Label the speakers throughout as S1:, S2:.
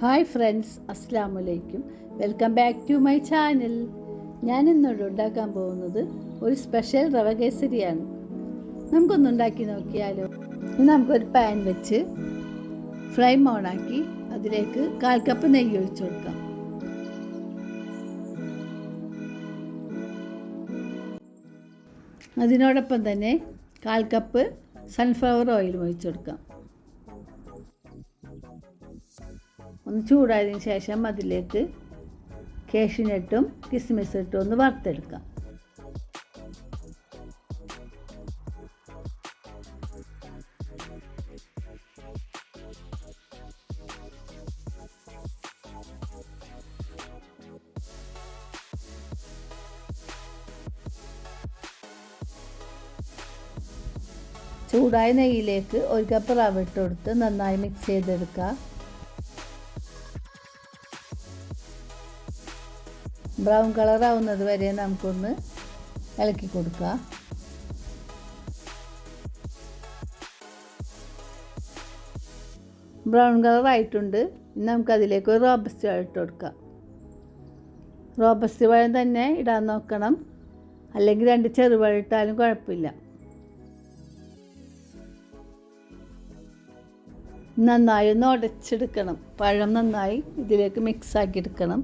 S1: Hi friends അസ്സാം വലൈക്കും welcome back to my channel. ഞാൻ ഇന്നോട് ഉണ്ടാക്കാൻ പോകുന്നത് ഒരു സ്പെഷ്യൽ റവ കേസരിയാണ്. നമുക്കൊന്ന് ഉണ്ടാക്കി നോക്കിയാലോ? നമുക്കൊരു പാൻ വെച്ച് ഫ്ലെയിം ഓണാക്കി അതിലേക്ക് കാൽ കപ്പ് നെയ്യ് ഒഴിച്ചു കൊടുക്കാം. അതിനോടൊപ്പം തന്നെ കാൽ കപ്പ് സൺഫ്ലവർ ഓയിൽ ഒഴിച്ചു കൊടുക്കാം. ഒന്ന് ചൂടായതിനു ശേഷം അതിലേക്ക് കേഷിനിട്ടും കിസ്മിസ് ഇട്ടും ഒന്ന് വറുത്തെടുക്കാം. ചൂടായ നെയ്യിലേക്ക് ഒരു കപ്പ് റവ ഇട്ട് നന്നായി മിക്സ് ചെയ്തെടുക്കുക ബ്രൗൺ കളർ ആവുന്നത് വരെ നമുക്കൊന്ന് ഇളക്കി കൊടുക്കുക. ബ്രൗൺ കളർ ആയിട്ടുണ്ട് ഇനി നമുക്കതിലേക്ക് ഒരു റോബസ്റ്റ് പഴം ഇട്ട് കൊടുക്കാം. റോബസ്റ്റ് പഴം തന്നെ ഇടാൻ നോക്കണം. അല്ലെങ്കിൽ രണ്ട് ചെറുപഴം ഇട്ടാലും കുഴപ്പമില്ല. നന്നായി ഒന്ന് ഉടച്ചെടുക്കണം. പഴം നന്നായി ഇതിലേക്ക് മിക്സ് ആക്കി എടുക്കണം.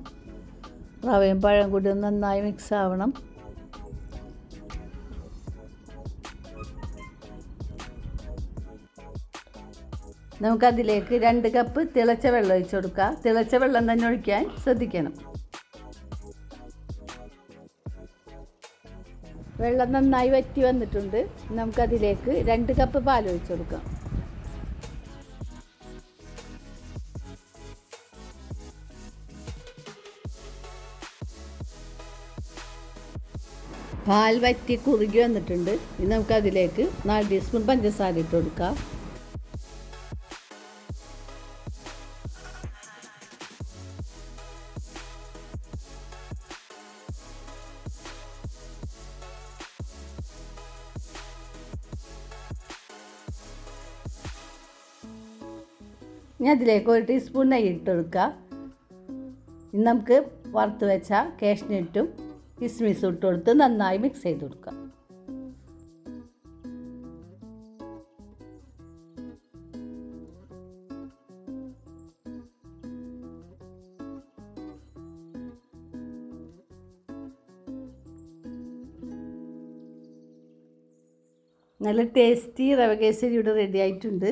S1: റവയും പഴം കൂടി നന്നായി മിക്സ് ആവണം. നമുക്കതിലേക്ക് രണ്ട് കപ്പ് തിളച്ച വെള്ളം ഒഴിച്ചു കൊടുക്കുക തിളച്ച വെള്ളം തന്നെ ഒഴിക്കാൻ ശ്രദ്ധിക്കണം. വെള്ളം നന്നായി വറ്റി വന്നിട്ടുണ്ട്. നമുക്കതിലേക്ക് രണ്ട് കപ്പ് പാൽ ഒഴിച്ചു കൊടുക്കാം. പാൽ വറ്റി കുറുകി വന്നിട്ടുണ്ട്. ഇനി നമുക്കതിലേക്ക് നാല് ടീസ്പൂൺ പഞ്ചസാര ഇട്ട് കൊടുക്കാം. ഇനി അതിലേക്ക് ഒരു ടീസ്പൂൺ നെയ്യ് ഇട്ട് കൊടുക്കുക ഇനി നമുക്ക് വറുത്ത് വെച്ച കാഷ്നട്ടും കിസ്മിസ് ഇട്ട് കൊടുത്ത് നന്നായി മിക്സ് ചെയ്ത് കൊടുക്കുക. നല്ല ടേസ്റ്റി റവ കേസരി ഇവിടെ റെഡി ആയിട്ടുണ്ട്.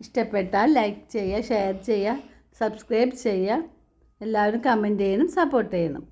S1: ഇഷ്ടപ്പെട്ടാൽ ലൈക്ക് ചെയ്യുക ഷെയർ ചെയ്യുക സബ്സ്ക്രൈബ് ചെയ്യുക. എല്ലാവരും കമന്റ് ചെയ്യണം സപ്പോർട്ട് ചെയ്യണം.